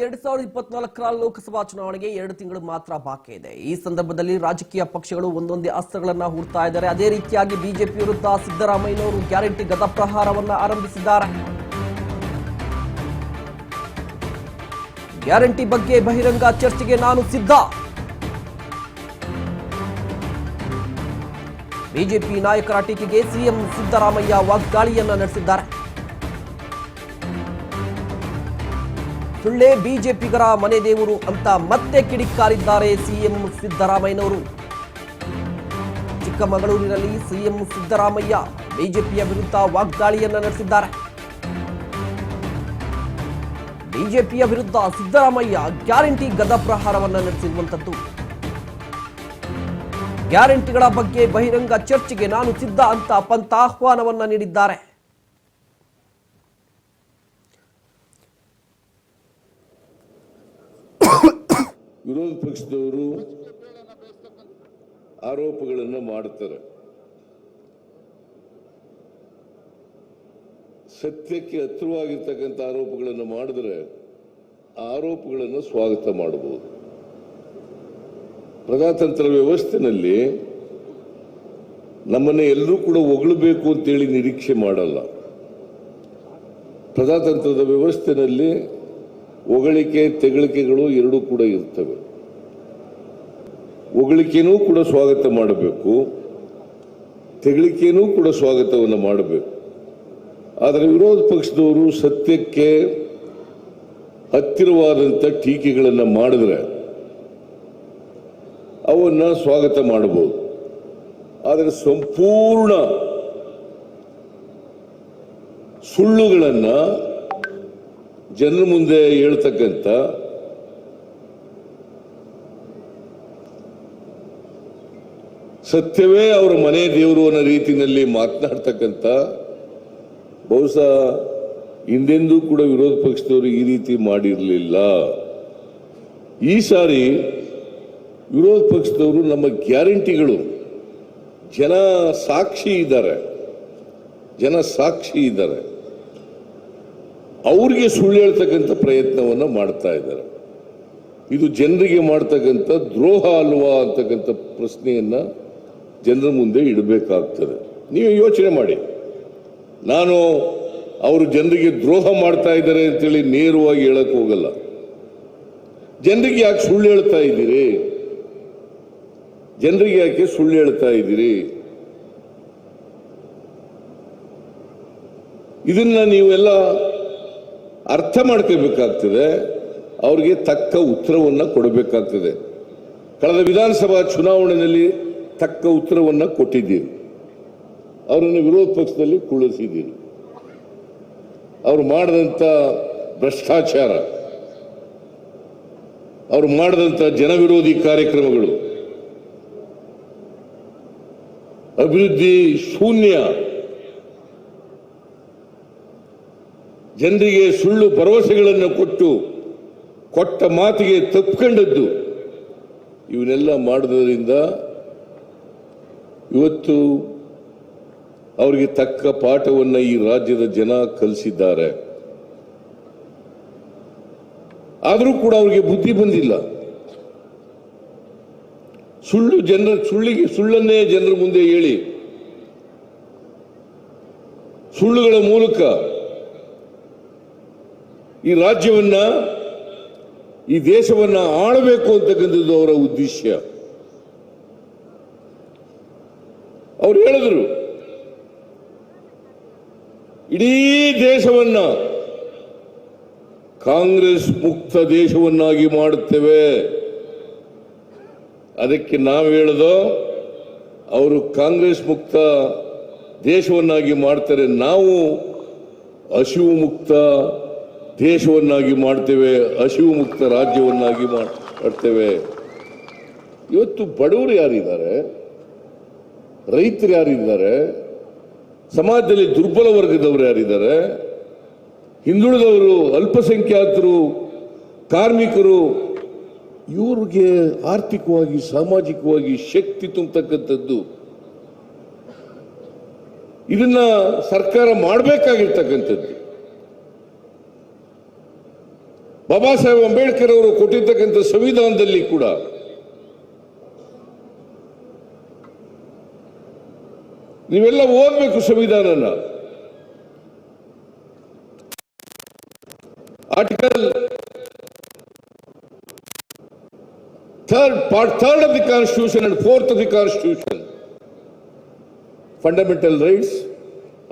ಎರಡ್ ಸಾವಿರದ ಇಪ್ಪತ್ನಾಲ್ಕರ ಲೋಕಸಭಾ ಚುನಾವಣೆಗೆ ಎರಡು ತಿಂಗಳು ಮಾತ್ರ ಬಾಕಿ ಇದೆ. ಈ ಸಂದರ್ಭದಲ್ಲಿ ರಾಜಕೀಯ ಪಕ್ಷಗಳು ಒಂದೊಂದೇ ಅಸ್ತ್ರಗಳನ್ನ ಹೂಡ್ತಾ ಇದ್ದಾರೆ. ಅದೇ ರೀತಿಯಾಗಿ ಬಿಜೆಪಿ ವಿರುದ್ಧ ಸಿದ್ದರಾಮಯ್ಯನವರು ಗ್ಯಾರಂಟಿ ಗತಪ್ರಹಾರವನ್ನ ಆರಂಭಿಸಿದ್ದಾರೆ. ಗ್ಯಾರಂಟಿ ಬಗ್ಗೆ ಬಹಿರಂಗ ಚರ್ಚೆಗೆ ನಾನು ಸಿದ್ಧ. ಬಿಜೆಪಿ ನಾಯಕರ ಟೀಕೆಗೆ ಸಿಎಂ ಸಿದ್ದರಾಮಯ್ಯ ವಾಗ್ದಾಳಿಯನ್ನ ನಡೆಸಿದ್ದಾರೆ. ಸುಳ್ಳೆ ಬಿಜೆಪಿಗರ ಮನೆ ದೇವರು ಅಂತ ಮತ್ತೆ ಕಿಡಿಕಾರಿದ್ದಾರೆ ಸಿಎಂ ಸಿದ್ದರಾಮಯ್ಯನವರು. ಚಿಕ್ಕಮಗಳೂರಿನಲ್ಲಿ ಸಿಎಂ ಸಿದ್ದರಾಮಯ್ಯ ಬಿಜೆಪಿಯ ವಿರುದ್ಧ ವಾಗ್ದಾಳಿಯನ್ನ ನಡೆಸಿದ್ದಾರೆ. ಬಿಜೆಪಿಯ ವಿರುದ್ಧ ಸಿದ್ದರಾಮಯ್ಯ ಗ್ಯಾರಂಟಿ ಗದಪ್ರಹಾರವನ್ನು ನಡೆಸಿರುವಂತದ್ದು. ಗ್ಯಾರಂಟಿಗಳ ಬಗ್ಗೆ ಬಹಿರಂಗ ಚರ್ಚೆಗೆ ನಾನು ಸಿದ್ಧ ಅಂತ ಪಂತ ಆಹ್ವಾನವನ್ನ ನೀಡಿದ್ದಾರೆ. ವಿರೋಧ ಪಕ್ಷದವರು ಆರೋಪಗಳನ್ನು ಮಾಡ್ತಾರೆ. ಸತ್ಯಕ್ಕೆ ಹತ್ತಿರವಾಗಿರ್ತಕ್ಕಂಥ ಆರೋಪಗಳನ್ನು ಮಾಡಿದ್ರೆ ಆರೋಪಗಳನ್ನು ಸ್ವಾಗತ ಮಾಡಬಹುದು. ಪ್ರಜಾತಂತ್ರ ವ್ಯವಸ್ಥೆನಲ್ಲಿ ನಮ್ಮನ್ನು ಎಲ್ಲರೂ ಕೂಡ ಹೊಗಳಬೇಕು ಅಂತೇಳಿ ನಿರೀಕ್ಷೆ ಮಾಡಲ್ಲ. ಪ್ರಜಾತಂತ್ರದ ವ್ಯವಸ್ಥೆನಲ್ಲಿ ಹೊಗಳಿಕೆ, ತೆಗಳಿಕೆಗಳು ಎರಡೂ ಕೂಡ ಇರ್ತವೆ. ಹೊಗಳಿಕೆನೂ ಕೂಡ ಸ್ವಾಗತ ಮಾಡಬೇಕು, ತೆಗಳಿಕೆನೂ ಕೂಡ ಸ್ವಾಗತವನ್ನು ಮಾಡಬೇಕು. ಆದರೆ ವಿರೋಧ ಪಕ್ಷದವರು ಸತ್ಯಕ್ಕೆ ಹತ್ತಿರವಾದಂಥ ಟೀಕೆಗಳನ್ನು ಮಾಡಿದ್ರೆ ಅವನ್ನ ಸ್ವಾಗತ ಮಾಡಬಹುದು. ಆದರೆ ಸಂಪೂರ್ಣ ಸುಳ್ಳುಗಳನ್ನು ಜನರ ಮುಂದೆ ಹೇಳ್ತಕ್ಕಂಥ ಸತ್ಯವೇ ಅವರ ಮನೆ ದೇವರು ಅನ್ನೋ ರೀತಿಯಲ್ಲಿ ಮಾತನಾಡ್ತಕ್ಕಂಥ ಬಹುಶಃ ಹಿಂದೆಂದೂ ಕೂಡ ವಿರೋಧ ಪಕ್ಷದವರು ಈ ರೀತಿ ಮಾಡಿರಲಿಲ್ಲ. ಈ ಸಾರಿ ವಿರೋಧ ಪಕ್ಷದವರು ನಮ್ಮ ಗ್ಯಾರಂಟಿಗಳು, ಜನ ಸಾಕ್ಷಿ ಇದ್ದಾರೆ, ಜನ ಸಾಕ್ಷಿ ಇದ್ದಾರೆ. ಅವ್ರಿಗೆ ಸುಳ್ಳು ಹೇಳ್ತಕ್ಕಂಥ ಪ್ರಯತ್ನವನ್ನು ಮಾಡ್ತಾ ಇದ್ದಾರೆ. ಇದು ಜನರಿಗೆ ಮಾಡ್ತಕ್ಕಂಥ ದ್ರೋಹ ಅಲ್ವಾ ಅಂತಕ್ಕಂಥ ಪ್ರಶ್ನೆಯನ್ನ ಜನರ ಮುಂದೆ ಇಡಬೇಕಾಗ್ತದೆ. ನೀವು ಯೋಚನೆ ಮಾಡಿ. ನಾನು ಅವರು ಜನರಿಗೆ ದ್ರೋಹ ಮಾಡ್ತಾ ಇದ್ದಾರೆ ಅಂತೇಳಿ ನೇರವಾಗಿ ಹೇಳಕ್ ಹೋಗಲ್ಲ. ಜನರಿಗೆ ಯಾಕೆ ಸುಳ್ಳು ಹೇಳ್ತಾ ಇದ್ದೀರಿ? ಜನರಿಗೆ ಯಾಕೆ ಸುಳ್ಳು ಹೇಳ್ತಾ ಇದ್ದೀರಿ? ಇದನ್ನ ನೀವೆಲ್ಲ ಅರ್ಥ ಮಾಡ್ಕೋಬೇಕಾಗ್ತದೆ. ಅವ್ರಿಗೆ ತಕ್ಕ ಉತ್ತರವನ್ನ ಕೊಡಬೇಕಾಗ್ತದೆ. ಕಳೆದ ವಿಧಾನಸಭಾ ಚುನಾವಣೆಯಲ್ಲಿ ತಕ್ಕ ಉತ್ತರವನ್ನು ಕೊಟ್ಟಿದ್ದೀರಿ. ಅವರನ್ನು ವಿರೋಧ ಪಕ್ಷದಲ್ಲಿ ಕುಳಿಸಿದ್ದೀರಿ ಅವರು ಮಾಡಿದಂಥ ಭ್ರಷ್ಟಾಚಾರ, ಅವರು ಮಾಡಿದಂಥ ಜನವಿರೋಧಿ ಕಾರ್ಯಕ್ರಮಗಳು, ಅಭಿವೃದ್ಧಿ ಶೂನ್ಯ, ಜನರಿಗೆ ಸುಳ್ಳು ಭರವಸೆಗಳನ್ನು ಕೊಟ್ಟು ಕೊಟ್ಟ ಮಾತಿಗೆ ತಪ್ಪಿಕೊಂಡದ್ದು, ಇವನ್ನೆಲ್ಲ ಮಾಡೋದ್ರಿಂದ ಇವತ್ತು ಅವರಿಗೆ ತಕ್ಕ ಪಾಠವನ್ನು ಈ ರಾಜ್ಯದ ಜನ ಕಲಿಸಿದ್ದಾರೆ. ಆದರೂ ಕೂಡ ಅವರಿಗೆ ಬುದ್ಧಿ ಬಂದಿಲ್ಲ. ಸುಳ್ಳು ಜನರ ಸುಳ್ಳಿಗೆ ಸುಳ್ಳನ್ನೇ ಜನರ ಮುಂದೆ ಹೇಳಿ. ಸುಳ್ಳುಗಳ ಮೂಲಕ ಈ ರಾಜ್ಯವನ್ನ, ಈ ದೇಶವನ್ನ ಆಳಬೇಕು ಅಂತಕ್ಕಂಥದ್ದು ಅವರ ಉದ್ದೇಶ. ಅವ್ರು ಹೇಳಿದ್ರು, ಇಡೀ ದೇಶವನ್ನ ಕಾಂಗ್ರೆಸ್ ಮುಕ್ತ ದೇಶವನ್ನಾಗಿ ಮಾಡುತ್ತೇವೆ. ಅದಕ್ಕೆ ನಾವು ಹೇಳದೋ, ಅವರು ಕಾಂಗ್ರೆಸ್ ಮುಕ್ತ ದೇಶವನ್ನಾಗಿ ಮಾಡ್ತಾರೆ, ನಾವು ಹಸಿವು ಮುಕ್ತ ದೇಶವನ್ನಾಗಿ ಮಾಡ್ತೇವೆ, ಹಸಿವು ಮುಕ್ತ ರಾಜ್ಯವನ್ನಾಗಿ ಮಾಡ್ತೇವೆ. ಇವತ್ತು ಬಡವರು ಯಾರಿದ್ದಾರೆ? ರೈತರು ಯಾರಿದ್ದಾರೆ? ಸಮಾಜದಲ್ಲಿ ದುರ್ಬಲ ವರ್ಗದವರು ಯಾರಿದ್ದಾರೆ? ಹಿಂದುಳಿದವರು ಅಲ್ಪಸಂಖ್ಯಾತರು, ಕಾರ್ಮಿಕರು, ಇವ್ರಿಗೆ ಆರ್ಥಿಕವಾಗಿ, ಸಾಮಾಜಿಕವಾಗಿ ಶಕ್ತಿ ತುಂಬತಕ್ಕಂಥದ್ದು. ಇದನ್ನ ಸರ್ಕಾರ ಮಾಡಬೇಕಾಗಿರ್ತಕ್ಕಂಥದ್ದು. ಬಾಬಾ ಸಾಹೇಬ್ ಅಂಬೇಡ್ಕರ್ ಅವರು ಕೊಟ್ಟಿರ್ತಕ್ಕಂಥ ಸಂವಿಧಾನದಲ್ಲಿ ಕೂಡ ನೀವೆಲ್ಲ ಓದಬೇಕು ಸಂವಿಧಾನನ. Article third part third of the constitution and fourth of the constitution fundamental rights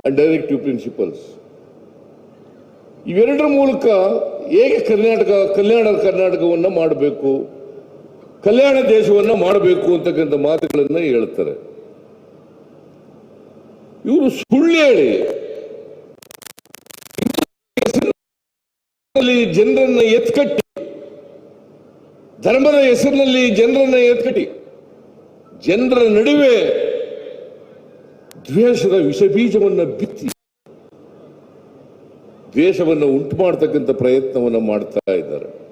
and directive principles ಇವೆರಡರ ಮೂಲಕ ಹೇಗೆ ಕರ್ನಾಟಕ, ಕಲ್ಯಾಣ ಕರ್ನಾಟಕವನ್ನು ಮಾಡಬೇಕು, ಕಲ್ಯಾಣ ದೇಶವನ್ನು ಮಾಡಬೇಕು ಅಂತಕ್ಕಂಥ ಮಾತುಗಳನ್ನು ಹೇಳ್ತಾರೆ. ಇವರು ಸುಳ್ಳು ಹೇಳಿ. ಜನರನ್ನ ಎತ್ಕಟ್ಟಿ. ಧರ್ಮದ ಹೆಸರಿನಲ್ಲಿ ಜನರನ್ನ ಎತ್ಕಟ್ಟಿ. ಜನರ ನಡುವೆ ದ್ವೇಷದ ವಿಷ ಬೀಜವನ್ನ ಬಿತ್ತಿ. ದ್ವೇಷವನ್ನು ಉಂಟು ಮಾಡತಕ್ಕಂಥ ಪ್ರಯತ್ನವನ್ನು ಮಾಡ್ತಾ ಇದ್ದಾರೆ.